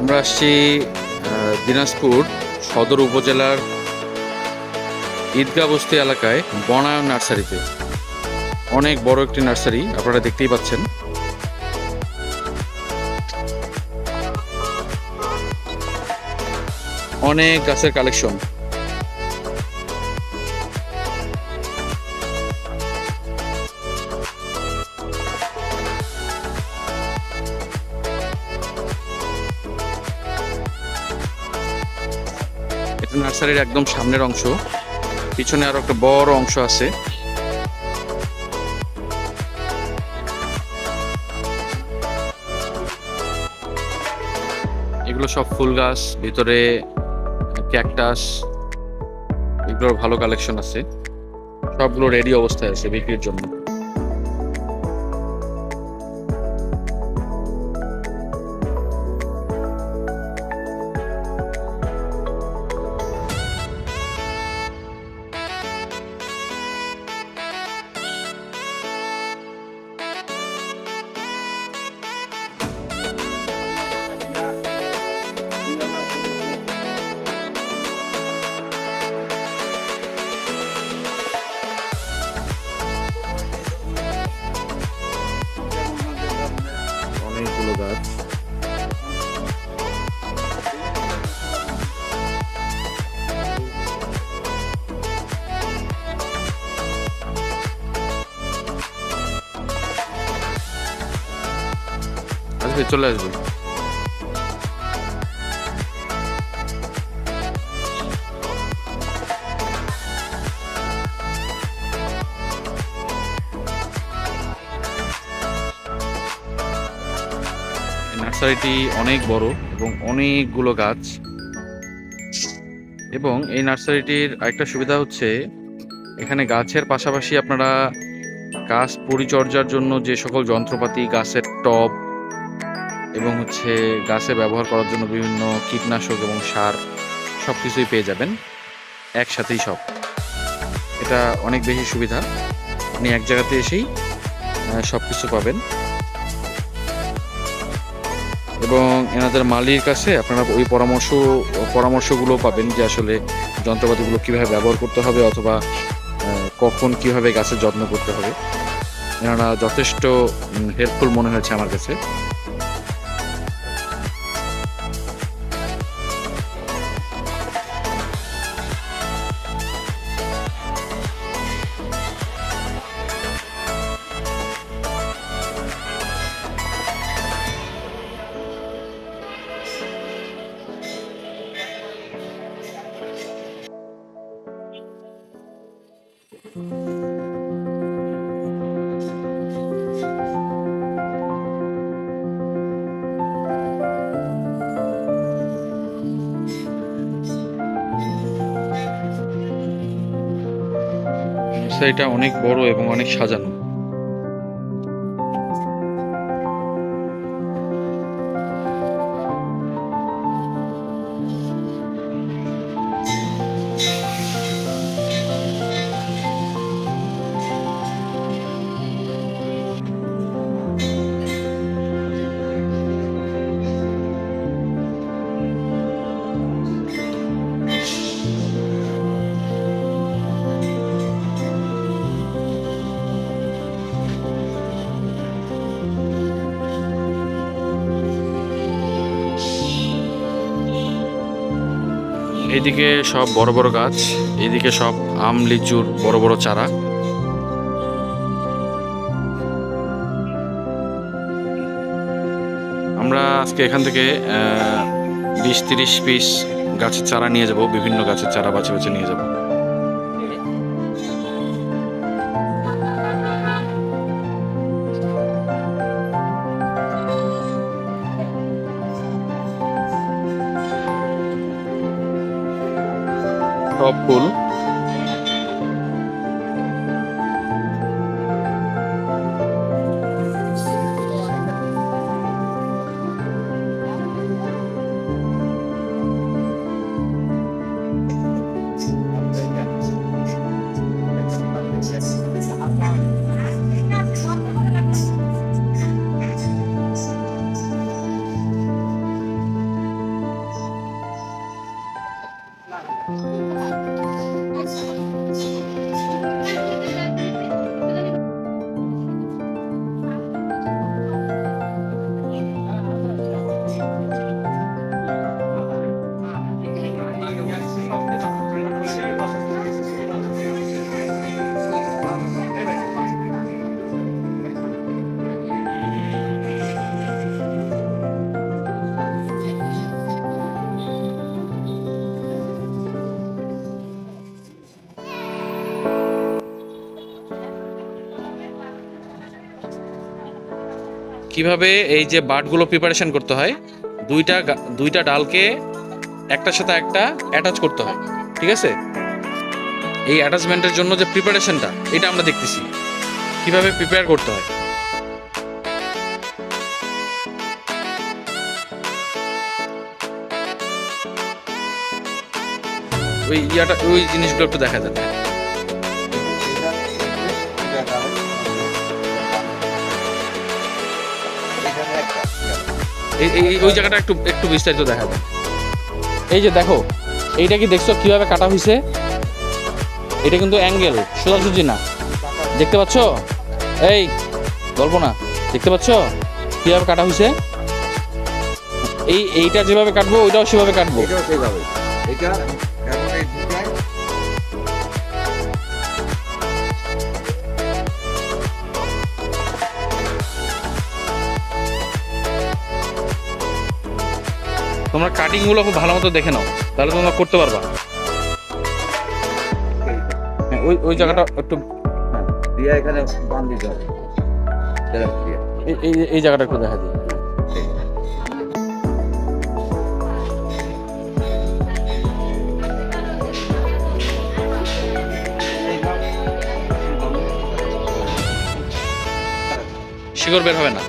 আমরা আসছি দিনাজপুর সদর উপজেলার ঈদগাহ বস্তি এলাকায় বনায়ন নার্সারিতে। অনেক বড় একটি নার্সারি, আপনারা দেখতেই পাচ্ছেন। অনেক গাছের কালেকশন। নার্সারির একদম সামনের অংশ। পিছনে আরও একটা বড় অংশ আছে। এগুলো সব ফুল গাছ, ভিতরে ক্যাকটাস, এগুলোর ভালো কালেকশন আছে। সবগুলো রেডি অবস্থায় আছে বিক্রির জন্য। গাছ আসবে চলে আসবে নার্সারিটি অনেক বড় এবং অনেকগুলো গাছ। এবং এই নার্সারিটির একটা সুবিধা হচ্ছে, এখানে গাছের পাশাপাশি আপনারা গাছ পরিচর্যার জন্য যে সকল যন্ত্রপাতি, গাছের টব এবং হচ্ছে গাছে ব্যবহার করার জন্য বিভিন্ন কীটনাশক এবং সার সব কিছুই পেয়ে যাবেন, একসাথেই সব। এটা অনেক বেশি সুবিধা। আপনি এক জায়গাতে এসেই সব কিছু পাবেন। এবং এনাদের মালির কাছে আপনারা ওই পরামর্শ, পরামর্শগুলো পাবেন যে আসলে যন্ত্রপাতিগুলো কীভাবে ব্যবহার করতে হবে অথবা কখন কীভাবে গাছের যত্ন করতে হবে। এনারা যথেষ্ট হেল্পফুল মনে হয়েছে আমার কাছে। নার্সারিটা অনেক বড় এবং অনেক সাজানো। এইদিকে সব বড় বড় গাছ, এদিকে সব আম, লিচুর বড় বড় চারা। আমরা আজকে এখান থেকে বিশ তিরিশ পিস গাছের চারা নিয়ে যাব, বিভিন্ন গাছের চারা বাছে বাছে নিয়ে যাব। সব ফুল। কীভাবে এই যে বাটগুলো প্রিপারেশন করতে হয়, দুইটা দুইটা ডালকে একটার সাথে একটা অ্যাটাচ করতে হয়, ঠিক আছে? এই অ্যাটাচমেন্টের জন্য যে প্রিপারেশনটা এটা আমরা দেখতেছি। কীভাবে প্রিপেয়ার করতে হয়? ওই ইয়াটা, ওই জিনিসগুলো একটু দেখা যাবে এই ওই জায়গাটা একটু একটু বিস্তারিত দেখা যায় এই যে দেখো, এইটা কি দেখছ কীভাবে কাটা হয়েছে এটা কিন্তু অ্যাঙ্গেল, সোজাসুজি না। দেখতে পাচ্ছ? এই গল্প না। দেখতে পাচ্ছ? কীভাবে কাটা হয়েছে এই এইটা যেভাবে কাটবো, ওইটাও সেভাবে কাটবো। এটা তোমরা কাটিংগুলো খুব ভালো মতো দেখে নাও তাহলে তোমরা করতে পারবা। হ্যাঁ, ওই ওই জায়গাটা একটু দিয়ে এখানে বান দিতে হবে। এই এই জায়গাটা একটু দেখা দিই। শিকড় বের হবে না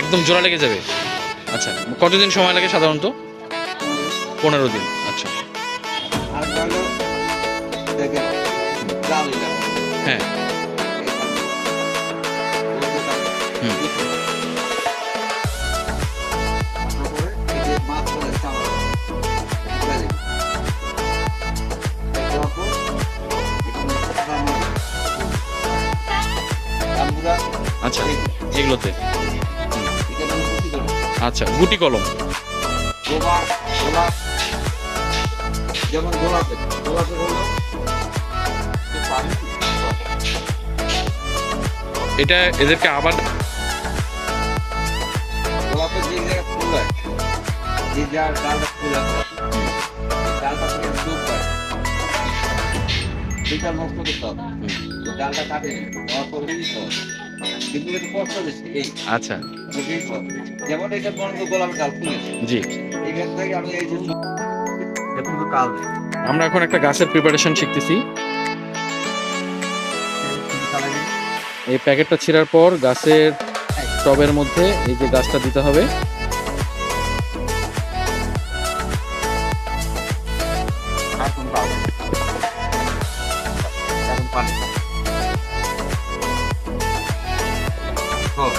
একদম জোড়া লেগে যাবে। আচ্ছা কতদিন সময় লাগে সাধারণত? পনেরো দিন আচ্ছা। হ্যাঁ। আচ্ছা এগুলোতে। আচ্ছা গুটি কলম। যেমন গোলাপের গোলাপের হলো এটা এদেরকে আবার গোলাপের যে জায়গায় ফুল হয় যে যার ডালটা ফুল আছে ডালটা থেকে ডুব হয় সেটা নষ্ট করতে হবে। ডালটা কাটে নেওয়ার পর দিতে হবে। কিন্তু একটু কষ্ট বেশি এই। আচ্ছা। যেমন এটা বন্ধ গোলাপের ডাল ফুলেছে জি। এখান থেকে আমি এই যে নেই আমরা এখন একটা গাছের প্রিপারেশন শিখতেছি। এই প্যাকেটটা ছিঁড়ার পর গাছের টবের মধ্যে এই যে গাছটা দিতে হবে।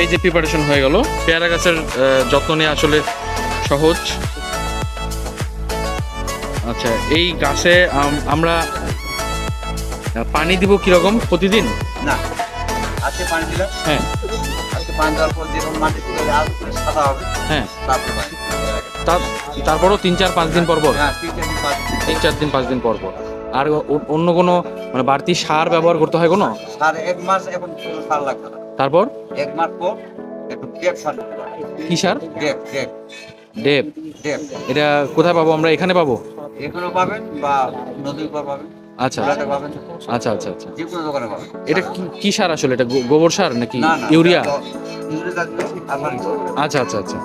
এই যে প্রিপারেশন হয়ে গেল। পেয়ারা গাছের যত্ন নেওয়া আসলে সহজ। আচ্ছা এই গাছে আমরা পানি দিব কীরকম প্রতিদিন? না আজকে পানি দিলাম। হ্যাঁ। আজকে পানি দেওয়ার পর মাটি তুলে আলু করে সাদা হবে। হ্যাঁ। তারপরে তার তারপরও তিন চার পাঁচ দিন পর পর? হ্যাঁ তিন চার দিন পাঁচ দিন। পর পর। আর অন্য কোনো মানে বাড়তি সার ব্যবহার করতে হয় কোনো? সার এক মাস এখন সার লাগবে না। তারপর? এক মাস পর একটু ডেপ সার কি সার? ডেপ ডেপ। ডেপ। ডেপ। এটা কোথায় পাবো আমরা? এখানে পাবো? পাবেন বা নদীর উপর পাবেন। আচ্ছা। আচ্ছা আচ্ছা আচ্ছা। যে কোনো দোকানে পাবেন। এটা কি সার আসলে? এটা গোবর সার নাকি ইউরিয়া। আচ্ছা আচ্ছা আচ্ছা।